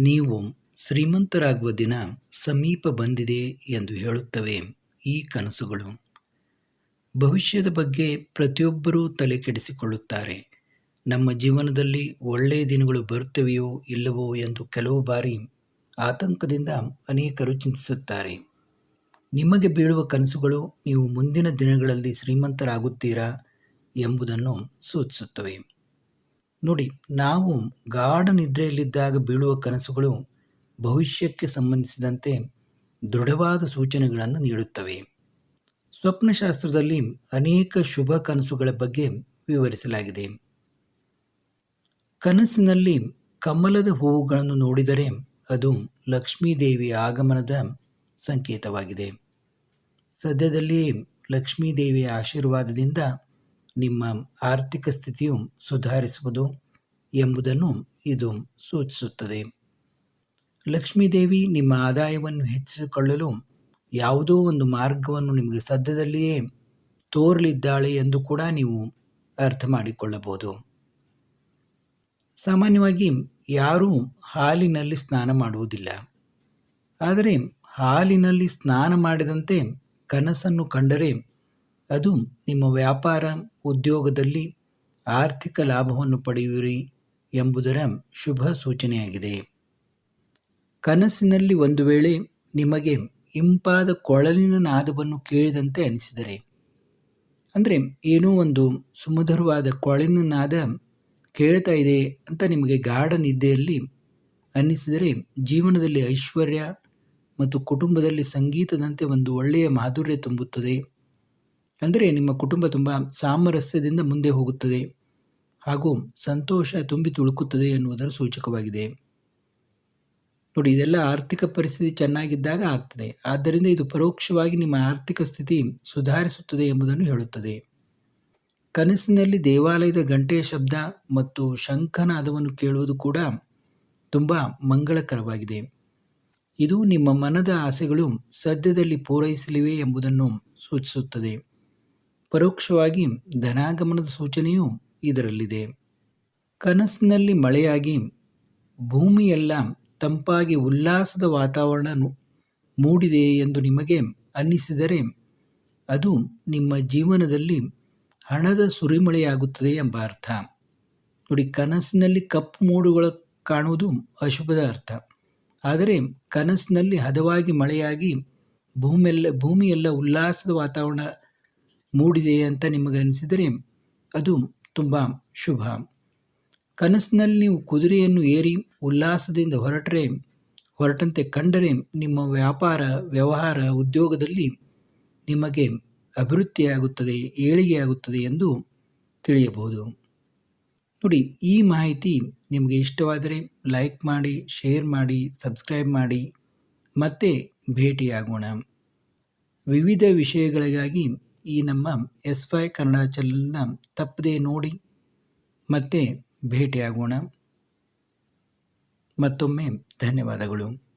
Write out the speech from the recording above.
ನೀವು ಶ್ರೀಮಂತರಾಗುವ ದಿನ ಸಮೀಪ ಬಂದಿದೆ ಎಂದು ಹೇಳುತ್ತವೆ ಈ ಕನಸುಗಳು. ಭವಿಷ್ಯದ ಬಗ್ಗೆ ಪ್ರತಿಯೊಬ್ಬರೂ ತಲೆ ಕೆಡಿಸಿಕೊಳ್ಳುತ್ತಾರೆ. ನಮ್ಮ ಜೀವನದಲ್ಲಿ ಒಳ್ಳೆಯ ದಿನಗಳು ಬರುತ್ತವೆಯೋ ಇಲ್ಲವೋ ಎಂದು ಕೆಲವು ಬಾರಿ ಆತಂಕದಿಂದ ಅನೇಕರು ಚಿಂತಿಸುತ್ತಾರೆ. ನಿಮಗೆ ಬೀಳುವ ಕನಸುಗಳು ನೀವು ಮುಂದಿನ ದಿನಗಳಲ್ಲಿ ಶ್ರೀಮಂತರಾಗುತ್ತೀರಾ ಎಂಬುದನ್ನು ಸೂಚಿಸುತ್ತವೆ. ನೋಡಿ, ನಾವು ಗಾಢ ನಿದ್ರೆಯಲ್ಲಿದ್ದಾಗ ಬೀಳುವ ಕನಸುಗಳು ಭವಿಷ್ಯಕ್ಕೆ ಸಂಬಂಧಿಸಿದಂತೆ ದೃಢವಾದ ಸೂಚನೆಗಳನ್ನು ನೀಡುತ್ತವೆ. ಸ್ವಪ್ನಶಾಸ್ತ್ರದಲ್ಲಿ ಅನೇಕ ಶುಭ ಕನಸುಗಳ ಬಗ್ಗೆ ವಿವರಿಸಲಾಗಿದೆ. ಕನಸಿನಲ್ಲಿ ಕಮಲದ ಹೂವುಗಳನ್ನು ನೋಡಿದರೆ ಅದು ಲಕ್ಷ್ಮೀದೇವಿ ಆಗಮನದ ಸಂಕೇತವಾಗಿದೆ. ಸದ್ಯದಲ್ಲಿ ಲಕ್ಷ್ಮೀದೇವಿಯ ಆಶೀರ್ವಾದದಿಂದ ನಿಮ್ಮ ಆರ್ಥಿಕ ಸ್ಥಿತಿಯು ಸುಧಾರಿಸುವುದು ಎಂಬುದನ್ನು ಇದು ಸೂಚಿಸುತ್ತದೆ. ಲಕ್ಷ್ಮೀದೇವಿ ನಿಮ್ಮ ಆದಾಯವನ್ನು ಹೆಚ್ಚಿಸಿಕೊಳ್ಳಲು ಯಾವುದೋ ಒಂದು ಮಾರ್ಗವನ್ನು ನಿಮಗೆ ಸದ್ಯದಲ್ಲಿಯೇ ತೋರಲಿದ್ದಾಳೆ ಎಂದು ಕೂಡ ನೀವು ಅರ್ಥ ಮಾಡಿಕೊಳ್ಳಬಹುದು. ಸಾಮಾನ್ಯವಾಗಿ ಯಾರೂ ಹಾಲಿನಲ್ಲಿ ಸ್ನಾನ ಮಾಡುವುದಿಲ್ಲ. ಆದರೆ ಹಾಲಿನಲ್ಲಿ ಸ್ನಾನ ಮಾಡಿದಂತೆ ಕನಸನ್ನು ಕಂಡರೆ ಅದು ನಿಮ್ಮ ವ್ಯಾಪಾರ ಉದ್ಯೋಗದಲ್ಲಿ ಆರ್ಥಿಕ ಲಾಭವನ್ನು ಪಡೆಯುವಿರಿ ಎಂಬುದರ ಶುಭ ಸೂಚನೆಯಾಗಿದೆ. ಕನಸಿನಲ್ಲಿ ಒಂದು ವೇಳೆ ನಿಮಗೆ ಇಂಪಾದ ಕೊಳಲಿನ ನಾದವನ್ನು ಕೇಳಿದಂತೆ ಅನಿಸಿದರೆ, ಅಂದರೆ ಏನೋ ಒಂದು ಸುಮಧುರವಾದ ಕೊಳಲಿನ ನಾದ ಕೇಳ್ತಾ ಇದೆ ಅಂತ ನಿಮಗೆ ಗಾಢ ನಿದ್ದೆಯಲ್ಲಿ ಅನ್ನಿಸಿದರೆ ಜೀವನದಲ್ಲಿ ಐಶ್ವರ್ಯ ಮತ್ತು ಕುಟುಂಬದಲ್ಲಿ ಸಂಗೀತದಂತೆ ಒಂದು ಒಳ್ಳೆಯ ಮಾಧುರ್ಯ ತುಂಬುತ್ತದೆ. ಅಂದರೆ ನಿಮ್ಮ ಕುಟುಂಬ ತುಂಬ ಸಾಮರಸ್ಯದಿಂದ ಮುಂದೆ ಹೋಗುತ್ತದೆ ಹಾಗೂ ಸಂತೋಷ ತುಂಬಿ ತುಳುಕುತ್ತದೆ ಎನ್ನುವುದರ ಸೂಚಕವಾಗಿದೆ. ನೋಡಿ, ಇದೆಲ್ಲ ಆರ್ಥಿಕ ಪರಿಸ್ಥಿತಿ ಚೆನ್ನಾಗಿದ್ದಾಗ ಆಗ್ತದೆ. ಆದ್ದರಿಂದ ಇದು ಪರೋಕ್ಷವಾಗಿ ನಿಮ್ಮ ಆರ್ಥಿಕ ಸ್ಥಿತಿ ಸುಧಾರಿಸುತ್ತದೆ ಎಂಬುದನ್ನು ಹೇಳುತ್ತದೆ. ಕನಸಿನಲ್ಲಿ ದೇವಾಲಯದ ಗಂಟೆಯ ಶಬ್ದ ಮತ್ತು ಶಂಖನಾದವನ್ನು ಕೇಳುವುದು ಕೂಡ ತುಂಬ ಮಂಗಳಕರವಾಗಿದೆ. ಇದು ನಿಮ್ಮ ಮನದ ಆಸೆಗಳು ಸದ್ಯದಲ್ಲಿ ಪೂರೈಸಲಿವೆ ಎಂಬುದನ್ನು ಸೂಚಿಸುತ್ತದೆ. ಪರೋಕ್ಷವಾಗಿ ಧನಾಗಮನದ ಸೂಚನೆಯೂ ಇದರಲ್ಲಿದೆ. ಕನಸಿನಲ್ಲಿ ಮಳೆಯಾಗಿ ಭೂಮಿಯೆಲ್ಲ ತಂಪಾಗಿ ಉಲ್ಲಾಸದ ವಾತಾವರಣ ಮೂಡಿದೆ ಎಂದು ನಿಮಗೆ ಅನ್ನಿಸಿದರೆ ಅದು ನಿಮ್ಮ ಜೀವನದಲ್ಲಿ ಹಣದ ಸುರಿಮಳೆಯಾಗುತ್ತದೆ ಎಂಬ ಅರ್ಥ. ನೋಡಿ, ಕನಸಿನಲ್ಲಿ ಕಪ್ಪು ಮೂಡುಗಳು ಕಾಣುವುದು ಅಶುಭದ ಅರ್ಥ. ಆದರೆ ಕನಸಿನಲ್ಲಿ ಹದವಾಗಿ ಮಳೆಯಾಗಿ ಭೂಮಿಯೆಲ್ಲ ಭೂಮಿಯೆಲ್ಲ ಉಲ್ಲಾಸದ ವಾತಾವರಣ ಮೂಡಿದೆ ಅಂತ ನಿಮಗೆ ಅನಿಸಿದರೆ ಅದು ತುಂಬ ಶುಭ. ಕನಸಿನಲ್ಲಿ ನೀವು ಕುದುರೆಯನ್ನು ಏರಿ ಉಲ್ಲಾಸದಿಂದ ಹೊರಟರೆ, ಹೊರಟಂತೆ ಕಂಡರೆ ನಿಮ್ಮ ವ್ಯಾಪಾರ, ವ್ಯವಹಾರ ಉದ್ಯೋಗದಲ್ಲಿ ನಿಮಗೆ ಅಭಿವೃದ್ಧಿಯಾಗುತ್ತದೆ, ಏಳಿಗೆಯಾಗುತ್ತದೆ ಎಂದು ತಿಳಿಯಬಹುದು. ನೋಡಿ, ಈ ಮಾಹಿತಿ ನಿಮಗೆ ಇಷ್ಟವಾದರೆ ಲೈಕ್ ಮಾಡಿ, ಶೇರ್ ಮಾಡಿ, ಸಬ್ಸ್ಕ್ರೈಬ್ ಮಾಡಿ, ಮತ್ತೆ ಭೇಟಿಯಾಗೋಣ. ವಿವಿಧ ವಿಷಯಗಳಿಗಾಗಿ ಈ ನಮ್ಮ ಎಸ್ ವೈ ಕನ್ನಡ ಚಾನಲ್ನ ತಪ್ಪದೇ ನೋಡಿ ಮತ್ತೆ ಭೇಟಿಯಾಗೋಣ. ಮತ್ತೊಮ್ಮೆ ಧನ್ಯವಾದಗಳು.